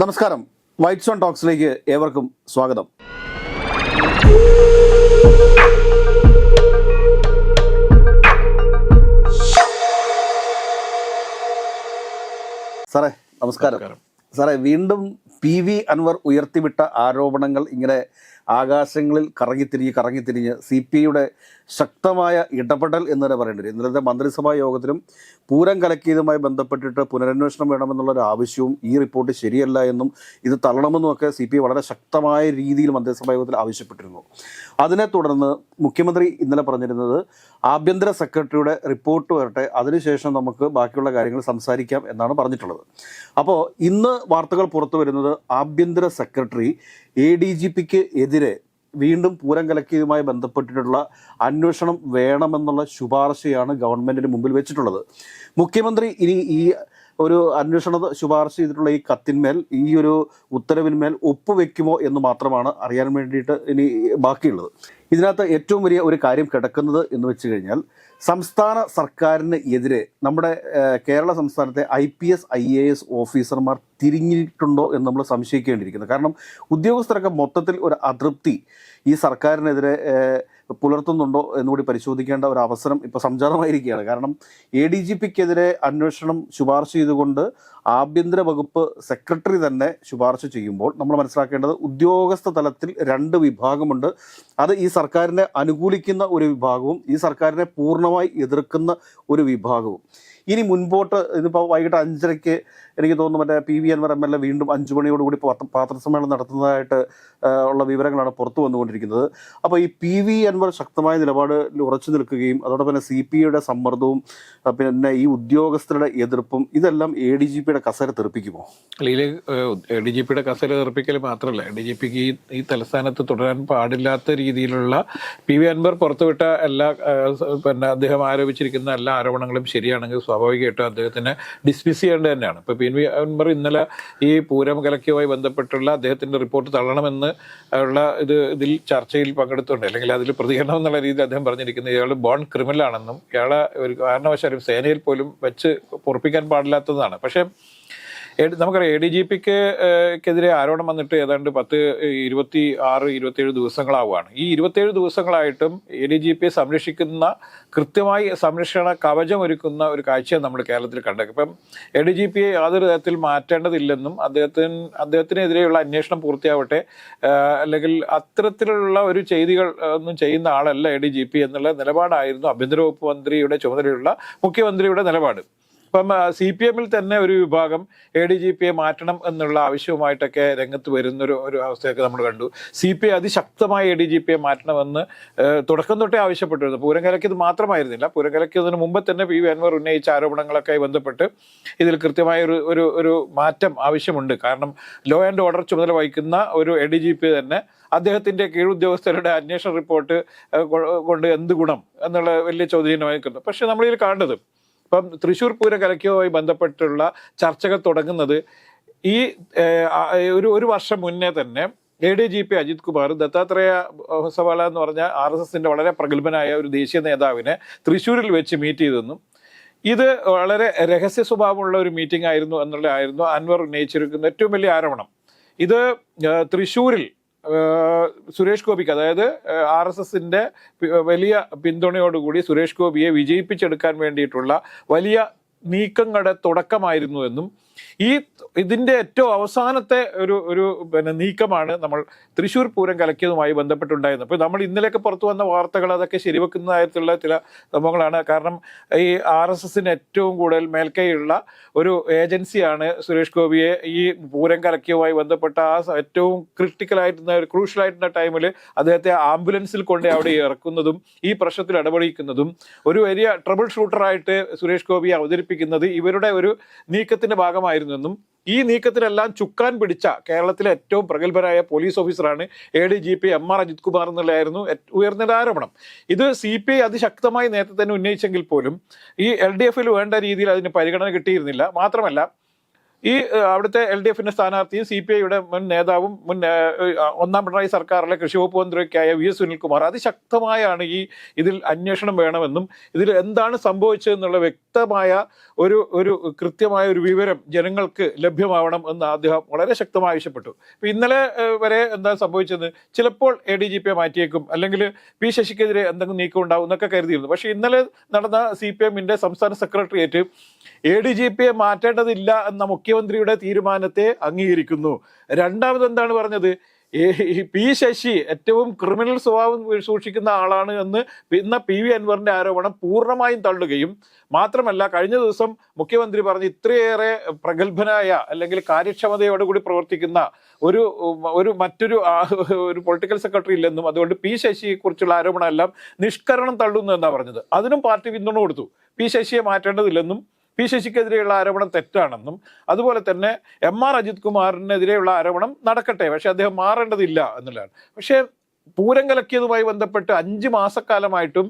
നമസ്കാരം. White zone ടോക്സിലേക്ക് ഏവർക്കും സ്വാഗതം. സാറേ നമസ്കാരം. സാറേ വീണ്ടും പി വി അൻവർ ഉയർത്തിവിട്ട ആരോപണങ്ങൾ ഇങ്ങനെ ആകാശങ്ങളിൽ കറങ്ങിത്തിരിഞ്ഞ് കറങ്ങിത്തിരിഞ്ഞ് സി പി ഐയുടെ ശക്തമായ ഇടപെടൽ എന്ന് തന്നെ പറയേണ്ടി വരും. ഇന്നലത്തെ മന്ത്രിസഭാ യോഗത്തിലും പൂരം കലക്കിയതുമായി ബന്ധപ്പെട്ടിട്ട് പുനരന്വേഷണം വേണമെന്നുള്ളൊരു ആവശ്യവും ഈ റിപ്പോർട്ട് ശരിയല്ല എന്നും ഇത് തള്ളണമെന്നും ഒക്കെ സി വളരെ ശക്തമായ രീതിയിൽ മന്ത്രിസഭാ യോഗത്തിൽ ആവശ്യപ്പെട്ടിരുന്നു. അതിനെ തുടർന്ന് മുഖ്യമന്ത്രി ഇന്നലെ പറഞ്ഞിരുന്നത് ആഭ്യന്തര സെക്രട്ടറിയുടെ റിപ്പോർട്ട് വരട്ടെ അതിനുശേഷം നമുക്ക് ബാക്കിയുള്ള കാര്യങ്ങൾ സംസാരിക്കാം എന്നാണ് പറഞ്ഞിട്ടുള്ളത്. അപ്പോൾ ഇന്ന് വാർത്തകൾ പുറത്തു വരുന്നത് ആഭ്യന്തര സെക്രട്ടറി എ ഡി ജി പിക്ക് എതിരെ വീണ്ടും പൂരം കലക്കിയതുമായി ബന്ധപ്പെട്ടിട്ടുള്ള അന്വേഷണം വേണമെന്നുള്ള ശുപാർശയാണ് ഗവൺമെന്റിന് മുമ്പിൽ വെച്ചിട്ടുള്ളത്. മുഖ്യമന്ത്രി ഇനി ഈ ഒരു അന്വേഷണ ശുപാർശ ചെയ്തിട്ടുള്ള ഈ കത്തിന്മേൽ ഈ ഒരു ഉത്തരവിന്മേൽ ഒപ്പുവെക്കുമോ എന്ന് മാത്രമാണ് അറിയാൻ വേണ്ടിയിട്ട് ഇനി ബാക്കിയുള്ളത്. ഇതിനകത്ത് ഏറ്റവും വലിയ ഒരു കാര്യം കിടക്കുന്നത് എന്ന് വെച്ച് കഴിഞ്ഞാൽ സംസ്ഥാന സർക്കാരിന് എതിരെ നമ്മുടെ കേരള സംസ്ഥാനത്തെ I P S I A S ഓഫീസർമാർ തിരിഞ്ഞിട്ടുണ്ടോ എന്ന് നമ്മൾ സംശയിക്കേണ്ടിയിരിക്കുന്നു. കാരണം ഉദ്യോഗസ്ഥരൊക്കെ മൊത്തത്തിൽ ഒരു അതൃപ്തി ഈ സർക്കാരിനെതിരെ പുലർത്തുന്നുണ്ടോ എന്നുകൂടി പരിശോധിക്കേണ്ട ഒരു അവസരം ഇപ്പോൾ സംജാതമായിരിക്കുകയാണ്. കാരണം എ ഡി ജി പിക്കെതിരെ അന്വേഷണം ശുപാർശ ചെയ്തുകൊണ്ട് ആഭ്യന്തര വകുപ്പ് സെക്രട്ടറി തന്നെ ശുപാർശ ചെയ്യുമ്പോൾ നമ്മൾ മനസ്സിലാക്കേണ്ടത് ഉദ്യോഗസ്ഥ തലത്തിൽ രണ്ട് വിഭാഗമുണ്ട്. അത് ഈ സർക്കാരിനെ അനുകൂലിക്കുന്ന ഒരു വിഭാഗവും ഈ സർക്കാരിനെ പൂർണമായി എതിർക്കുന്ന ഒരു വിഭാഗവും. ഇനി മുൻപോട്ട് ഇതിപ്പോൾ വൈകിട്ട് അഞ്ചരയ്ക്ക് എനിക്ക് തോന്നുന്നു മറ്റേ P V Anvar M L A വീണ്ടും അഞ്ചു മണിയോടുകൂടി പാത്ര പാത്രസമ്മേളനം നടത്തുന്നതായിട്ട് ഉള്ള വിവരങ്ങളാണ് പുറത്തു വന്നുകൊണ്ടിരിക്കുന്നത്. അപ്പോൾ ഈ പി വി അൻവർ ശക്തമായ നിലപാടിൽ ഉറച്ചു നിൽക്കുകയും അതോടൊപ്പം തന്നെ സി പി ഐയുടെ സമ്മർദ്ദവും പിന്നെ ഈ ഉദ്യോഗസ്ഥരുടെ എതിർപ്പും ഇതെല്ലാം എ ഡി ജി പിയുടെ കസേര തെറിപ്പിക്കുമോ? അല്ലെങ്കിൽ ഡി ജി പിയുടെ കസേര തെറിപ്പിക്കൽ മാത്രമല്ല ഡി ജി പിക്ക് ഈ ഈ തലസ്ഥാനത്ത് തുടരാൻ പാടില്ലാത്ത രീതിയിലുള്ള പി വി അൻവർ പുറത്തുവിട്ട എല്ലാ പിന്നെ അദ്ദേഹം ആരോപിച്ചിരിക്കുന്ന എല്ലാ ആരോപണങ്ങളും ശരിയാണെങ്കിൽ സ്വാഭാവികമായിട്ടും അദ്ദേഹത്തിനെ ഡിസ്മിസ് ചെയ്യേണ്ടത് തന്നെയാണ്. ഇപ്പോൾ പി വി അൻവർ ഇന്നലെ ഈ പൂരം കലക്കിയുമായി ബന്ധപ്പെട്ടുള്ള അദ്ദേഹത്തിന്റെ റിപ്പോർട്ട് തള്ളണമെന്ന് ഉള്ള ഇത് ഇതിൽ ചർച്ചയിൽ പങ്കെടുത്തുണ്ട്. അല്ലെങ്കിൽ അതിൽ പ്രതികരണം എന്നുള്ള രീതിയിൽ അദ്ദേഹം പറഞ്ഞിരിക്കുന്നത് ഇയാൾ ബോൺ ക്രിമിനൽ ആണെന്നും ഇയാളെ ഒരു കാരണവശാലും സേനയിൽ പോലും വെച്ച് പൊറപ്പിക്കാൻ പാടില്ലാത്തതാണ്. പക്ഷേ നമുക്കറിയാം എ ഡി ജി പിക്ക് ക്കെതിരെ ആരോപണം വന്നിട്ട് ഏതാണ്ട് പത്ത് ഇരുപത്തി ആറ് ഇരുപത്തിയേഴ് ദിവസങ്ങളാവുകയാണ്. ഈ ഇരുപത്തിയേഴ് ദിവസങ്ങളായിട്ടും എ ഡി ജി പിയെ സംരക്ഷിക്കുന്ന കൃത്യമായി സംരക്ഷണ കവചം ഒരുക്കുന്ന ഒരു കാഴ്ചയാണ് നമ്മൾ കേരളത്തിൽ കണ്ടത്. ഇപ്പം എ ഡി ജി പിയെ യാതൊരു തരത്തിൽ മാറ്റേണ്ടതില്ലെന്നും അദ്ദേഹത്തിന് അദ്ദേഹത്തിനെതിരെയുള്ള അന്വേഷണം പൂർത്തിയാവട്ടെ അല്ലെങ്കിൽ അത്തരത്തിലുള്ള ഒരു ചെയ്തികൾ ഒന്നും ചെയ്യുന്ന ആളല്ല എ ഡി ജി പി എന്നുള്ള നിലപാടായിരുന്നു ആഭ്യന്തര വകുപ്പ് മന്ത്രിയുടെ ചുമതലയുള്ള മുഖ്യമന്ത്രിയുടെ നിലപാട്. ഇപ്പം സി പി എമ്മിൽ തന്നെ ഒരു വിഭാഗം എ ഡി ജി പിയെ മാറ്റണം എന്നുള്ള ആവശ്യവുമായിട്ടൊക്കെ രംഗത്ത് വരുന്നൊരു ഒരു അവസ്ഥയൊക്കെ നമ്മൾ കണ്ടു. സി പി ഐ അതിശക്തമായി എ ഡി ജി പിയെ മാറ്റണമെന്ന് തുടക്കം തൊട്ടേ ആവശ്യപ്പെട്ടിരുന്നു. പൂരം ഇത് മാത്രമായിരുന്നില്ല. പൂരം കലക്കിയതിന് മുമ്പ് തന്നെ പി വി അൻവർ ഉന്നയിച്ച ആരോപണങ്ങളൊക്കെ ബന്ധപ്പെട്ട് ഇതിൽ കൃത്യമായ ഒരു ഒരു ഒരു മാറ്റം ആവശ്യമുണ്ട്. കാരണം ലോ ആൻഡ് ഓർഡർ ചുമതല വഹിക്കുന്ന ഒരു എ ഡി ജി പി തന്നെ അദ്ദേഹത്തിന്റെ കീഴുദ്യോഗസ്ഥരുടെ അന്വേഷണ റിപ്പോർട്ട് കൊണ്ട് എന്ത് ഗുണം എന്നുള്ള വലിയ ചോദ്യം വഹിക്കുന്നു പക്ഷെ നമ്മളിതിൽ കാണുന്നത് ഇപ്പം തൃശ്ശൂർ പൂര കലയ്ക്കുമായി ബന്ധപ്പെട്ടുള്ള ചർച്ചകൾ തുടങ്ങുന്നത് ഈ ഒരു ഒരു വർഷം മുന്നേ തന്നെ A D G P Ajith Kumar Dattatreya സവാള എന്ന് പറഞ്ഞ ആർ എസ് എസിന്റെ വളരെ പ്രഗത്ഭനായ ഒരു ദേശീയ നേതാവിനെ തൃശ്ശൂരിൽ വെച്ച് മീറ്റ് ചെയ്തെന്നും ഇത് വളരെ രഹസ്യ സ്വഭാവമുള്ള ഒരു മീറ്റിംഗ് ആയിരുന്നു എന്നുള്ളതായിരുന്നു അൻവർ ഉന്നയിച്ചിരിക്കുന്ന ഏറ്റവും വലിയ ആരോപണം. ഇത് തൃശ്ശൂരിൽ സുരേഷ് ഗോപിക്ക് അതായത് ആർ എസ് എസിന്റെ വലിയ പിന്തുണയോടുകൂടി സുരേഷ് ഗോപിയെ വിജയിപ്പിച്ചെടുക്കാൻ വേണ്ടിയിട്ടുള്ള വലിയ നീക്കങ്ങളുടെ തുടക്കമായിരുന്നു എന്നും ഈ ഇതിന്റെ ഏറ്റവും അവസാനത്തെ ഒരു ഒരു പിന്നെ നീക്കമാണ് നമ്മൾ തൃശ്ശൂർ പൂരം കലക്കിയതുമായി ബന്ധപ്പെട്ടുണ്ടായിരുന്നത്. അപ്പോൾ നമ്മൾ ഇന്നലെയൊക്കെ പുറത്തു വന്ന വാർത്തകൾ അതൊക്കെ ശരിവെക്കുന്ന തരത്തിലുള്ള ചില സംഭവങ്ങളാണ്. കാരണം ഈ ആർ എസ് എസിന് ഏറ്റവും കൂടുതൽ മേൽക്കൈയുള്ള ഒരു ഏജൻസിയാണ് സുരേഷ് ഗോപിയെ ഈ പൂരം കലക്കിയതുമായി ബന്ധപ്പെട്ട ആ ഏറ്റവും ക്രിട്ടിക്കലായിട്ടുന്ന ഒരു ക്രൂഷ്യലായിട്ടുള്ള ടൈമിൽ അദ്ദേഹത്തെ ആംബുലൻസിൽ കൊണ്ട് അവിടെ ഇറക്കുന്നതും ഈ പ്രശ്നത്തിൽ ഇടപെടിക്കുന്നതും ഒരു വലിയ ട്രബിൾ ഷൂട്ടറായിട്ട് സുരേഷ് ഗോപിയെ അവതരിപ്പിക്കുന്നത് ഇവരുടെ ഒരു നീക്കത്തിന്റെ ഭാഗമായിരുന്നു എന്നും ഈ നീക്കത്തിലെല്ലാം ചുക്കാൻ പിടിച്ച കേരളത്തിലെ ഏറ്റവും പ്രഗത്ഭരായ പോലീസ് ഓഫീസറാണ് A D G P M R Ajith Kumar എന്നുള്ളതായിരുന്നു ഉയർന്ന ആരോപണം. ഇത് സി പി ഐ അതിശക്തമായി നേരത്തെ തന്നെ ഉന്നയിച്ചെങ്കിൽ പോലും ഈ എൽ ഡി എഫിൽ വേണ്ട രീതിയിൽ അതിന് പരിഗണന കിട്ടിയിരുന്നില്ല. മാത്രമല്ല ഈ അവിടുത്തെ എൽ ഡി എഫിന്റെ സ്ഥാനാർത്ഥിയും സി പി ഐയുടെ മുൻ നേതാവും മുൻ ഒന്നാം പിണറായി സർക്കാരിലെ കൃഷി വകുപ്പ് മന്ത്രിയൊക്കെയായ വി എസ് സുനിൽകുമാർ അതിശക്തമായാണ് ഈ ഇതിൽ അന്വേഷണം വേണമെന്നും ഇതിൽ എന്താണ് സംഭവിച്ചതെന്നുള്ള വ്യക്തമായ ഒരു ഒരു കൃത്യമായ ഒരു വിവരം ജനങ്ങൾക്ക് ലഭ്യമാവണം എന്ന് അദ്ദേഹം വളരെ ശക്തമായി ആവശ്യപ്പെട്ടു. ഇപ്പൊ ഇന്നലെ വരെ എന്താ സംഭവിച്ചത്? ചിലപ്പോൾ എ ഡി ജി പിയെ മാറ്റിയേക്കും അല്ലെങ്കിൽ പി ശശിക്കെതിരെ എന്തെങ്കിലും നീക്കം ഉണ്ടാവും എന്നൊക്കെ കരുതിയിരുന്നു. പക്ഷേ ഇന്നലെ നടന്ന സി പി എമ്മിന്റെ സംസ്ഥാന സെക്രട്ടേറിയറ്റ് എ ഡി ജി പിയെ മാറ്റേണ്ടതില്ല എന്ന മുഖ്യമന്ത്രിയുടെ തീരുമാനത്തെ അംഗീകരിക്കുന്നു. രണ്ടാമത് എന്താണ് പറഞ്ഞത് പി ശശി ഏറ്റവും ക്രിമിനൽ സ്വഭാവം സൂക്ഷിക്കുന്ന ആളാണ് എന്ന് ഇന്ന പി വി അൻവറിന്റെ ആരോപണം പൂർണമായും തള്ളുകയും മാത്രമല്ല കഴിഞ്ഞ ദിവസം മുഖ്യമന്ത്രി പറഞ്ഞു ഇത്രയേറെ പ്രഗത്ഭനായ അല്ലെങ്കിൽ കാര്യക്ഷമതയോടുകൂടി പ്രവർത്തിക്കുന്ന ഒരു ഒരു മറ്റൊരു ഒരു പൊളിറ്റിക്കൽ സെക്രട്ടറി ഇല്ലെന്നും അതുകൊണ്ട് പി ശശിയെ കുറിച്ചുള്ള ആരോപണമെല്ലാം നിഷ്കരണം തള്ളുന്നു എന്നാണ് പറഞ്ഞത്. അതിനും പാർട്ടി പിന്തുണ കൊടുത്തു. പി ശശിയെ മാറ്റേണ്ടതില്ലെന്നും പി ശശിക്കെതിരെയുള്ള ആരോപണം തെറ്റാണെന്നും അതുപോലെ തന്നെ എം ആർ അജിത് കുമാറിനെതിരെയുള്ള ആരോപണം നടക്കട്ടെ പക്ഷെ അദ്ദേഹം മാറേണ്ടതില്ല എന്നുള്ളതാണ്. പക്ഷേ പൂരം കലക്കിയതുമായി ബന്ധപ്പെട്ട് അഞ്ച് മാസക്കാലമായിട്ടും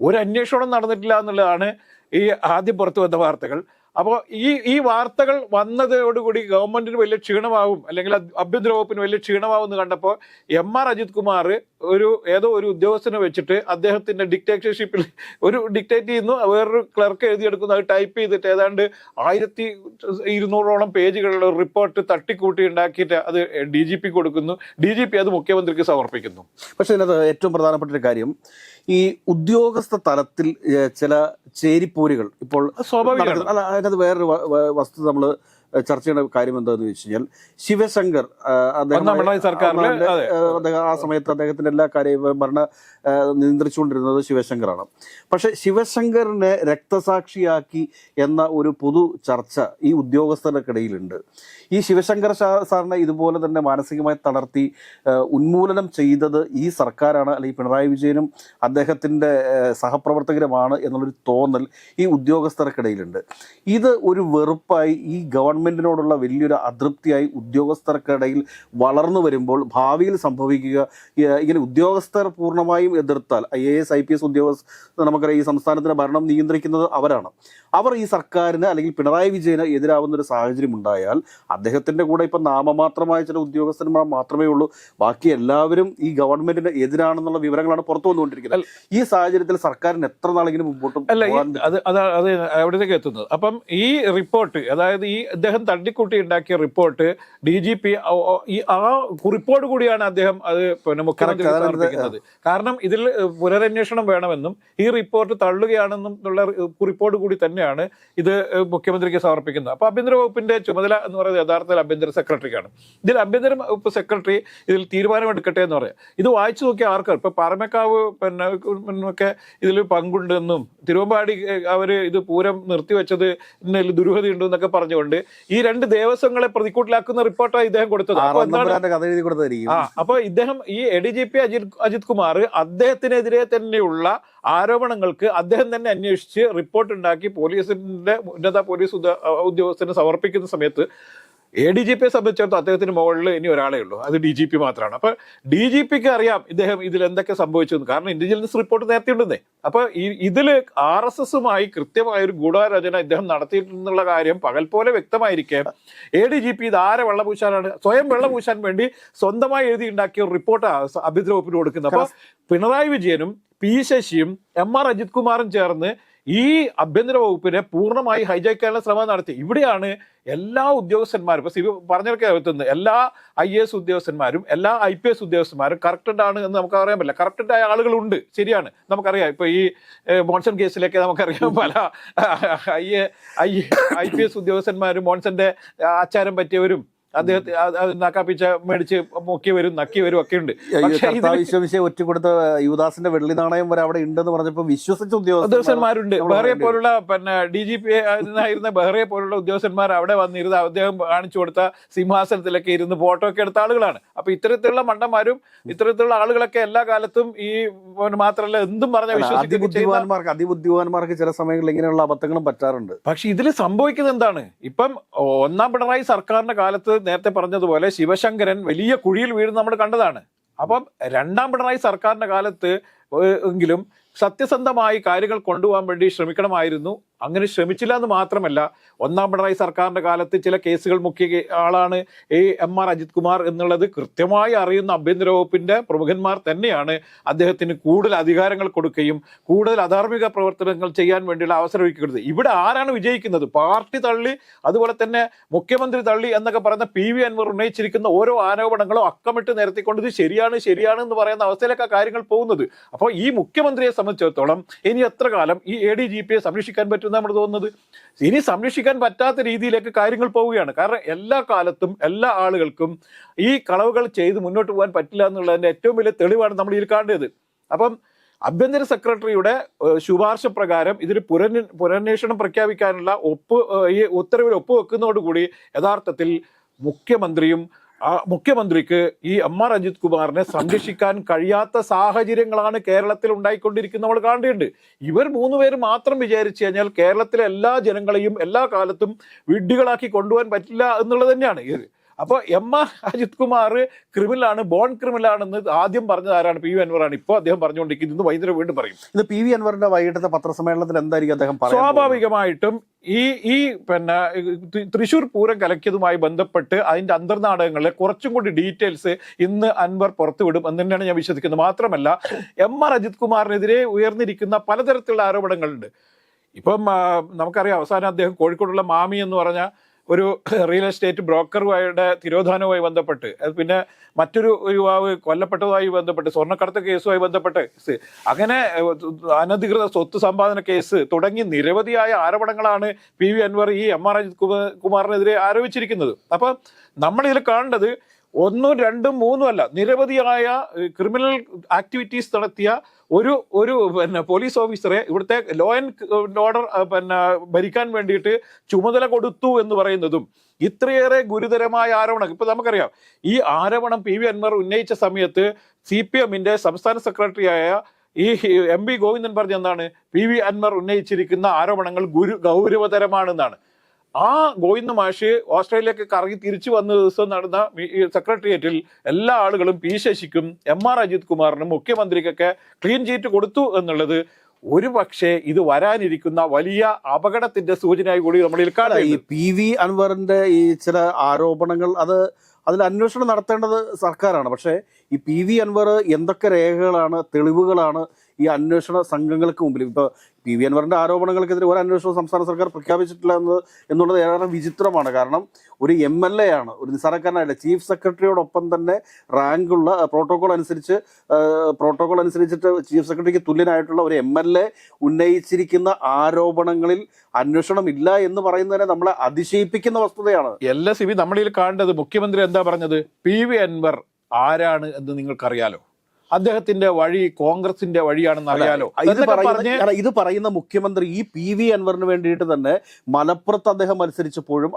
ഒരു അന്വേഷണം നടന്നിട്ടില്ല എന്നുള്ളതാണ് ഈ ആദ്യം പുറത്തു വന്ന വാർത്തകൾ. അപ്പോൾ ഈ ഈ വാർത്തകൾ വന്നതോടുകൂടി ഗവൺമെന്റിന് വലിയ ക്ഷീണമാവും അല്ലെങ്കിൽ ആഭ്യന്തര വകുപ്പിന് വലിയ ക്ഷീണമാവും എന്ന് കണ്ടപ്പോൾ എം ആർ അജിത് കുമാർ ഒരു ഏതോ ഒരു ഉദ്യോഗസ്ഥനെ വെച്ചിട്ട് അദ്ദേഹത്തിന്റെ ഡിക്റ്റേറ്റർഷിപ്പിൽ ഒരു ഡിക്റ്റേറ്റ് ചെയ്യുന്നു. വേറൊരു ക്ലർക്ക് എഴുതിയെടുക്കുന്നു. അത് ടൈപ്പ് ചെയ്തിട്ട് ഏതാണ്ട് ആയിരത്തി ഇരുന്നൂറോളം പേജുകളുള്ള റിപ്പോർട്ട് തട്ടിക്കൂട്ടി ഉണ്ടാക്കിയിട്ട് അത് ഡി ജി പി കൊടുക്കുന്നു. ഡി ജി പി അത് മുഖ്യമന്ത്രിക്ക് സമർപ്പിക്കുന്നു. പക്ഷേ ഇതിനകത്ത് ഏറ്റവും പ്രധാനപ്പെട്ട ഒരു കാര്യം ഈ ഉദ്യോഗസ്ഥ തലത്തിൽ ചില ചേരിപ്പോരുകൾ ഇപ്പോൾ സ്വാഭാവിക അതിനകത്ത് വേറൊരു വ- വ- വസ്തുത നമ്മൾ ചർച്ച ചെയ്യേണ്ട കാര്യം എന്താണെന്ന് വെച്ച് കഴിഞ്ഞാൽ ശിവശങ്കർ അദ്ദേഹം-. അദ്ദേഹം ആ സമയത്ത് അദ്ദേഹത്തിന്റെ എല്ലാ കാര്യവും ഭരണ നിയന്ത്രിച്ചുകൊണ്ടിരുന്നത് ശിവശങ്കറാണ്. പക്ഷെ ശിവശങ്കറിനെ രക്തസാക്ഷിയാക്കി എന്ന ഒരു പൊതു ചർച്ച ഈ ഉദ്യോഗസ്ഥർക്കിടയിലുണ്ട്. ഈ ശിവശങ്കർ സാറിനെ ഇതുപോലെ തന്നെ മാനസികമായി തളർത്തി ഉന്മൂലനം ചെയ്തത് ഈ സർക്കാരാണ് അല്ലെങ്കിൽ പിണറായി വിജയനും അദ്ദേഹത്തിന്റെ സഹപ്രവർത്തകരുമാണ് എന്നുള്ളൊരു തോന്നൽ ഈ ഉദ്യോഗസ്ഥർക്കിടയിലുണ്ട്. ഇത് ഒരു വെറുപ്പായി ഈ ഗവൺമെന്റിനോടുള്ള വലിയൊരു അതൃപ്തിയായി ഉദ്യോഗസ്ഥർക്കിടയിൽ വളർന്നു വരുമ്പോൾ ഭാവിയിൽ സംഭവിക്കുക ഇങ്ങനെ ഉദ്യോഗസ്ഥർ പൂർണമായും എതിർത്താൽ I A S I P S ഉദ്യോഗസ്ഥ നമുക്കറിയാം ഈ സംസ്ഥാനത്തിന്റെ ഭരണം നിയന്ത്രിക്കുന്നത് അവരാണ്. അവർ ഈ സർക്കാരിന് അല്ലെങ്കിൽ പിണറായി വിജയന് എതിരാവുന്ന ഒരു സാഹചര്യം ഉണ്ടായാൽ അദ്ദേഹത്തിന്റെ കൂടെ ഇപ്പം നാമമാത്രമായ ചില ഉദ്യോഗസ്ഥന്മാർ മാത്രമേ ഉള്ളൂ. ബാക്കി എല്ലാവരും ഈ ഗവൺമെന്റിന് എതിരാണെന്നുള്ള വിവരങ്ങളാണ് പുറത്തു വന്നുകൊണ്ടിരിക്കുന്നത്. ഈ സാഹചര്യത്തിൽ സർക്കാരിന് എത്ര നാളെങ്കിലും മുമ്പോട്ട് അല്ല അത് അത് അവിടത്തേക്ക് എത്തുന്നത്. അപ്പം ഈ റിപ്പോർട്ട് അതായത് ഈ അദ്ദേഹം തട്ടിക്കൂട്ടി ഉണ്ടാക്കിയ റിപ്പോർട്ട് ഡി ജി പി ഈ ആ റിപ്പോർട്ട് കൂടിയാണ് അദ്ദേഹം അത് പിന്നെ മുഖ്യമന്ത്രി സമർപ്പിക്കുന്നത് കാരണം ഇതിൽ പുനരന്വേഷണം വേണമെന്നും ഈ റിപ്പോർട്ട് തള്ളുകയാണെന്നും ഉള്ള റിപ്പോർട്ട് കൂടി തന്നെയാണ് ഇത് മുഖ്യമന്ത്രിക്ക് സമർപ്പിക്കുന്നത്. അപ്പൊ ആഭ്യന്തര വകുപ്പിന്റെ ചുമതല എന്ന് പറയുന്നത് യഥാർത്ഥത്തിൽ ആഭ്യന്തര സെക്രട്ടറിക്കാണ്. ഇതിൽ ആഭ്യന്തര വകുപ്പ് സെക്രട്ടറി ഇതിൽ തീരുമാനമെടുക്കട്ടെ എന്ന് പറയാം. ഇത് വായിച്ചു നോക്കിയ ആർക്കാർ ഇപ്പൊ പാറമേക്കാവ് പിന്നെ ഒക്കെ ഇതിൽ പങ്കുണ്ടെന്നും തിരുവമ്പാടി അവർ ഇത് പൂരം നിർത്തിവെച്ചത് ദുരൂഹതയുണ്ടെന്നൊക്കെ പറഞ്ഞുകൊണ്ട് ഈ രണ്ട് ദേവസ്വങ്ങളെ പ്രതിക്കൂട്ടിലാക്കുന്ന റിപ്പോർട്ടാണ് ഇദ്ദേഹം കൊടുത്തത്. അപ്പൊ ഇദ്ദേഹം ഈ A D G P Ajith Ajith Kumar അദ്ദേഹത്തിനെതിരെ തന്നെയുള്ള ആരോപണങ്ങൾക്ക് അദ്ദേഹം തന്നെ അന്വേഷിച്ച് റിപ്പോർട്ട് ഉണ്ടാക്കി പോലീസിന്റെ ഉന്നത പോലീസ് ഉദ്യ- ഉദ്യോഗസ്ഥന് സമർപ്പിക്കുന്ന സമയത്ത് എ ഡി ജി പിയെ സംബന്ധിച്ചിടത്തോളം അദ്ദേഹത്തിന് മുകളിൽ ഇനി ഒരാളെ ഉള്ളൂ. അത് ഡി ജി പി മാത്രമാണ്. അപ്പൊ ഡി ജി പിക്ക് അറിയാം ഇദ്ദേഹം ഇതിൽ എന്തൊക്കെ സംഭവിച്ചു കാരണം ഇന്റലിജൻസ് റിപ്പോർട്ട് നേരത്തെ ഉണ്ടെന്നേ. അപ്പൊ ഈ ഇതിൽ ആർ എസ് എസുമായി കൃത്യമായ ഒരു ഗൂഢാലോചന ഇദ്ദേഹം നടത്തിയിട്ടുള്ള കാര്യം പകൽ പോലെ വ്യക്തമായിരിക്കെ. എ ഡി ജി പി ഇത് ആരെ വെള്ളപൂശാനാണ്? സ്വയം വെള്ളപൂശാൻ വേണ്ടി സ്വന്തമായി എഴുതി ഉണ്ടാക്കിയ ഒരു റിപ്പോർട്ടാണ് ആഭ്യന്തര വകുപ്പിന് കൊടുക്കുന്നത്. അപ്പൊ പിണറായി വിജയനും പി ശശിയും എം ആർ അജിത് കുമാറും ചേർന്ന് ഈ ആഭ്യന്തര വകുപ്പിനെ പൂർണമായി ഹൈജാക്ക് ചെയ്യാനുള്ള ശ്രമം നടത്തി. ഇവിടെയാണ് എല്ലാ ഉദ്യോഗസ്ഥന്മാരും ഇപ്പൊ പറഞ്ഞൊക്കെ എത്തുന്നത്. എല്ലാ ഐ എ എസ് ഉദ്യോഗസ്ഥന്മാരും എല്ലാ ഐ പി എസ് ഉദ്യോഗസ്ഥന്മാരും കറക്റ്റഡ് ആണ് എന്ന് നമുക്ക് അറിയാൻ പറ്റില്ല. കറക്റ്റഡ് ആയ ആളുകളുണ്ട്. ശരിയാണ്. നമുക്കറിയാം. ഇപ്പൊ ഈ മോൺസൺ കേസിലൊക്കെ നമുക്കറിയാം പല I A I I P S ഉദ്യോഗസ്ഥന്മാരും മോൺസന്റെ ആചാരം പറ്റിയവരും അദ്ദേഹത്തെ നക്കാപ്പിച്ച മേടിച്ച് മുക്കി വരും നക്കി വരും ഒക്കെ ഉണ്ട്. വിശ്വവിശയെ ഒറ്റ കൊടുത്ത യുവദാസിന്റെ വെള്ളി നാണയം വരെ അവിടെ ഉണ്ടെന്ന് പറഞ്ഞപ്പോൾ വിശ്വസിച്ച ഉദ്യോഗസ്ഥന്മാരുണ്ട്. ബെഹ്റയെ പോലുള്ള പിന്നെ ഡി ജി പി ആയിരുന്ന ബെഹ്റയെ പോലുള്ള ഉദ്യോഗസ്ഥന്മാർ അവിടെ വന്നിരുന്ന് അദ്ദേഹം കാണിച്ചു കൊടുത്ത സിംഹാസനത്തിലൊക്കെ ഇരുന്ന് ഫോട്ടോ ഒക്കെ എടുത്ത ആളുകളാണ്. അപ്പൊ ഇത്തരത്തിലുള്ള മണ്ടന്മാരും ഇത്തരത്തിലുള്ള ആളുകളൊക്കെ എല്ലാ കാലത്തും ഈ മാത്രമല്ല എന്തും പറഞ്ഞ അതിബുദ്ധിമാന്മാർക്ക് അതിബുദ്ധിമാന്മാർക്ക് ചില സമയങ്ങളിൽ ഇങ്ങനെയുള്ള അബദ്ധങ്ങളും പറ്റാറുണ്ട്. പക്ഷെ ഇതിൽ സംഭവിക്കുന്നത് എന്താണ്? ഇപ്പം ഒന്നാം പിണറായി സർക്കാരിന്റെ കാലത്ത് നേരത്തെ പറഞ്ഞതുപോലെ ശിവശങ്കരൻ വലിയ കുഴിയിൽ വീഴുന്ന നമ്മൾ കണ്ടതാണ്. അപ്പം രണ്ടാം പിണറായി സർക്കാരിന്റെ കാലത്ത് എങ്കിലും സത്യസന്ധമായി കാര്യങ്ങൾ കൊണ്ടുപോകാൻ വേണ്ടി ശ്രമിക്കണമായിരുന്നു. അങ്ങനെ ശ്രമിച്ചില്ല എന്ന് മാത്രമല്ല ഒന്നാം പിണറായി സർക്കാരിന്റെ കാലത്ത് ചില കേസുകൾ മുഖ്യ ആളാണ് ഈ എം. ആർ. അജിത് കുമാർ എന്നുള്ളത് കൃത്യമായി അറിയുന്ന ആഭ്യന്തര വകുപ്പിന്റെ പ്രമുഖന്മാർ തന്നെയാണ്. അദ്ദേഹത്തിന് കൂടുതൽ അധികാരങ്ങൾ കൊടുക്കുകയും കൂടുതൽ അധാർമിക പ്രവർത്തനങ്ങൾ ചെയ്യാൻ വേണ്ടിയുള്ള അവസരം ഒരുക്കി ഇവിടെ ആരാണ് വിജയിക്കുന്നത്? പാർട്ടി തള്ളി അതുപോലെ തന്നെ മുഖ്യമന്ത്രി തള്ളി എന്നൊക്കെ പറയുന്ന പി. വി. അൻവർ ഉന്നയിച്ചിരിക്കുന്ന ഓരോ ആരോപണങ്ങളും അക്കമിട്ട് നിരത്തിക്കൊണ്ട് ഇത് ശരിയാണ് ശരിയാണ് എന്ന് പറയുന്ന അവസ്ഥയിലൊക്കെ കാര്യങ്ങൾ പോകുന്നത്. അപ്പോൾ ഈ മുഖ്യമന്ത്രിയെ സംബന്ധിച്ചിടത്തോളം ഇനി എത്ര കാലം ഈ എ ഡി ജി പിയെ സംരക്ഷിക്കാൻ പറ്റുമെന്ന് നമ്മൾ തോന്നുന്നത്? ഇനി സംരക്ഷിക്കാൻ പറ്റാത്ത രീതിയിലേക്ക് കാര്യങ്ങൾ പോവുകയാണ്. കാരണം എല്ലാ കാലത്തും എല്ലാ ആളുകൾക്കും ഈ കളവുകൾ ചെയ്ത് മുന്നോട്ട് പോകാൻ പറ്റില്ല എന്നുള്ളതിന്റെ ഏറ്റവും വലിയ തെളിവാണ് നമ്മൾ ഇതിൽ കാണേണ്ടത്. അപ്പം ആഭ്യന്തര സെക്രട്ടറിയുടെ ശുപാർശ പ്രകാരം ഇതിന് പുനര പുനരന്വേഷണം പ്രഖ്യാപിക്കാനുള്ള ഒപ്പ് ഈ ഉത്തരവിൽ ഒപ്പുവെക്കുന്നതോടുകൂടി യഥാർത്ഥത്തിൽ മുഖ്യമന്ത്രിയും മുഖ്യമന്ത്രിക്ക് ഈ എം ആർ അജിത് കുമാറിനെ സംരക്ഷിക്കാൻ കഴിയാത്ത സാഹചര്യങ്ങളാണ് കേരളത്തിൽ ഉണ്ടായിക്കൊണ്ടിരിക്കുന്നത് നമ്മൾ കാണേണ്ടതുണ്ട്. ഇവർ മൂന്നുപേര് മാത്രം വിചാരിച്ചു കഴിഞ്ഞാൽ കേരളത്തിലെ എല്ലാ ജനങ്ങളെയും എല്ലാ കാലത്തും വിഡ്ഢികളാക്കി കൊണ്ടുപോകാൻ പറ്റില്ല എന്നുള്ളത് തന്നെയാണ്. ഇത് അപ്പോൾ എം ആർ അജിത് കുമാർ ക്രിമിനലാണ് ബോൺ ക്രിമിനലാണെന്ന് ആദ്യം പറഞ്ഞത് ആരാണ്? പി വി അൻവറാണ്. ഇപ്പോൾ അദ്ദേഹം പറഞ്ഞുകൊണ്ടിരിക്കുന്നത് ഇന്ന് വൈകുന്നേരം വീണ്ടും പറയും. ഇത് പി വി അൻവറിന്റെ വൈകിട്ടത്തെ പത്രസമ്മേളനത്തിൽ എന്തായിരിക്കും അദ്ദേഹം സ്വാഭാവികമായിട്ടും ഈ ഈ പിന്നെ തൃശൂർ പൂരം കലക്കിയതുമായി ബന്ധപ്പെട്ട് അതിന്റെ അന്തർനാടകങ്ങളിലെ കുറച്ചും കൂടി ഡീറ്റെയിൽസ് ഇന്ന് അൻവർ പുറത്തുവിടും എന്ന് തന്നെയാണ് ഞാൻ വിശ്വസിക്കുന്നത്. മാത്രമല്ല എം ആർ അജിത് കുമാറിനെതിരെ ഉയർന്നിരിക്കുന്ന പലതരത്തിലുള്ള ആരോപണങ്ങളുണ്ട്. ഇപ്പം നമുക്കറിയാം അവസാനം അദ്ദേഹം കോഴിക്കോടുള്ള മാമി എന്ന് പറഞ്ഞ ഒരു റിയൽ എസ്റ്റേറ്റ് ബ്രോക്കറുമായുടെ തിരോധാനവുമായി ബന്ധപ്പെട്ട് അത് പിന്നെ മറ്റൊരു യുവാവ് കൊല്ലപ്പെട്ടതുമായി ബന്ധപ്പെട്ട് സ്വർണക്കടത്ത് കേസുമായി ബന്ധപ്പെട്ട് കേസ് അങ്ങനെ അനധികൃത സ്വത്ത് സമ്പാദന കേസ് തുടങ്ങി നിരവധിയായ ആരോപണങ്ങളാണ് പി വി അൻവർ ഈ എം ആർ അജിത് കുമാറിനെതിരെ ആരോപിച്ചിരിക്കുന്നത്. അപ്പം നമ്മളിതിൽ കാണേണ്ടത് ഒന്നും രണ്ടും മൂന്നും അല്ല. നിരവധിയായ ക്രിമിനൽ ആക്ടിവിറ്റീസ് നടത്തിയ ഒരു ഒരു പിന്നെ പോലീസ് ഓഫീസറെ ഇവിടുത്തെ ലോ ആൻഡ് ഓർഡർ പിന്നെ ഭരിക്കാൻ വേണ്ടിയിട്ട് ചുമതല കൊടുത്തു എന്ന് പറയുന്നതും ഇത്രയേറെ ഗുരുതരമായ ആരോപണം ഇപ്പൊ നമുക്കറിയാം ഈ ആരോപണം പി വി അൻവർ ഉന്നയിച്ച സമയത്ത് സി പി എമ്മിന്റെ സംസ്ഥാന സെക്രട്ടറിയായ ഈ എം പി ഗോവിന്ദൻ പറഞ്ഞ എന്താണ്? പി വി അൻവർ ഉന്നയിച്ചിരിക്കുന്ന ആരോപണങ്ങൾ ഗുരു ഗൗരവതരമാണെന്നാണ്. ആ ഗോവിന്ദ മാഷ് ഓസ്ട്രേലിയക്ക് കറങ്ങി തിരിച്ചു വന്ന ദിവസം നടന്ന സെക്രട്ടേറിയറ്റിൽ എല്ലാ ആളുകളും പി ശശിക്കും എം ആർ അജിത് കുമാറിനും മുഖ്യമന്ത്രിക്കൊക്കെ ക്ലീൻ ചീറ്റ് കൊടുത്തു എന്നുള്ളത് ഒരു പക്ഷേ ഇത് വരാനിരിക്കുന്ന വലിയ അപകടത്തിന്റെ സൂചനയായി കൂടി നമ്മൾ അല്ല, ഈ കാണും പി വി അൻവറിന്റെ ഈ ചില ആരോപണങ്ങൾ അത് അതിൽ അന്വേഷണം നടത്തേണ്ടത് സർക്കാരാണ്. പക്ഷേ ഈ പി വി അൻവർ എന്തൊക്കെ രേഖകളാണ് തെളിവുകളാണ് ഈ അന്വേഷണ സംഘങ്ങൾക്ക് മുമ്പിൽ? ഇപ്പോൾ പി വി അൻവറിന്റെ ആരോപണങ്ങൾക്കെതിരെ ഒരു അന്വേഷണവും സംസ്ഥാന സർക്കാർ പ്രഖ്യാപിച്ചിട്ടില്ല എന്ന് എന്നുള്ളത് ഏറെ വിചിത്രമാണ്. കാരണം ഒരു എം എൽ എ ആണ് ഒരു നിസ്സാരക്കാരനായില്ല ചീഫ് സെക്രട്ടറിയോടൊപ്പം തന്നെ റാങ്കുള്ള പ്രോട്ടോകോൾ അനുസരിച്ച് പ്രോട്ടോകോൾ അനുസരിച്ചിട്ട് ചീഫ് സെക്രട്ടറിക്ക് തുല്യനായിട്ടുള്ള ഒരു എം എൽ എ ഉന്നയിച്ചിരിക്കുന്ന ആരോപണങ്ങളിൽ അന്വേഷണം ഇല്ല എന്ന് പറയുന്നതിനെ നമ്മളെ അതിശയിപ്പിക്കുന്ന വസ്തുതയാണ്. എൽ എല്ലാ സിബി നമ്മളിൽ കാണേണ്ടത് മുഖ്യമന്ത്രി എന്താ പറഞ്ഞത്? പി വി അൻവർ ആരാണ് എന്ന് നിങ്ങൾക്കറിയാലോ. അദ്ദേഹത്തിന്റെ വഴി കോൺഗ്രസിന്റെ വഴിയാണെന്ന് അറിയാലോ. ഇത് പറയുന്നത് പറയുന്ന ഇത് പറയുന്ന മുഖ്യമന്ത്രി ഈ പി വി അൻവറിന് വേണ്ടിയിട്ട് തന്നെ മലപ്പുറത്ത് അദ്ദേഹം മത്സരിച്ചപ്പോഴും.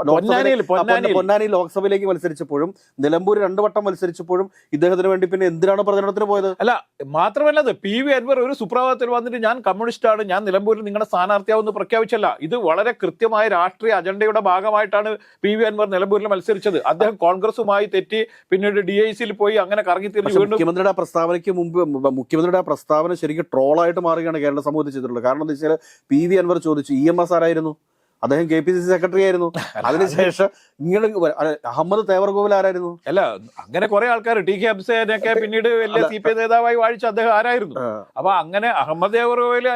പൊന്നാനി ലോക്സഭയിലേക്ക് മത്സരിച്ചപ്പോഴും നിലമ്പൂർ രണ്ടു വട്ടം മത്സരിച്ചപ്പോഴും ഇദ്ദേഹത്തിന് വേണ്ടി പിന്നെ എന്തിനാണ് പ്രചരണത്തിന് പോയത്? അല്ല മാത്രമല്ല അത് പി വി അൻവർ ഒരു സുപ്രഭാതത്തിൽ വന്നിട്ട് ഞാൻ കമ്മ്യൂണിസ്റ്റ് ആണ് ഞാൻ നിലമ്പൂരിൽ നിങ്ങളുടെ സ്ഥാനാർത്ഥിയാവുമെന്ന് പ്രഖ്യാപിച്ചല്ല. ഇത് വളരെ കൃത്യമായ രാഷ്ട്രീയ അജണ്ടയുടെ ഭാഗമായിട്ടാണ് പി വി അൻവർ നിലമ്പൂരിൽ മത്സരിച്ചത്. അദ്ദേഹം കോൺഗ്രസുമായി തെറ്റി പിന്നീട് ഡി ഐ സിയിൽ പോയി അങ്ങനെ കറങ്ങി തിരിച്ചു മുഖ്യമന്ത്രിയുടെ ആ പ്രസ്താവനയ്ക്ക് മുമ്പ് മുഖ്യമന്ത്രിയുടെ ആ പ്രസ്താവന ശരിക്കും ട്രോളായിട്ട് മാറുകയാണ് കേരള സമൂഹത്തിൽ ചെയ്തിട്ടുള്ളത്. കാരണം എന്താ വെച്ചാൽ പി. വി. അൻവർ ചോദിച്ചു ഇ എം എസ് ആരായിരുന്നു? അദ്ദേഹം K P C C secretary ആയിരുന്നു. അതിനുശേഷം ഇങ്ങനെ അഹമ്മദ് തേവർഗോവിൽ ആരായിരുന്നു? അല്ല അങ്ങനെ കുറെ ആൾക്കാർ ടി. കെ. അബ്സേനൊക്കെ പിന്നീട് വലിയ സി പി ഐ നേതാവായി വാഴിച്ച അദ്ദേഹം ആരായിരുന്നു. അപ്പൊ അങ്ങനെ അഹമ്മദ് തേവർഗോവിൽ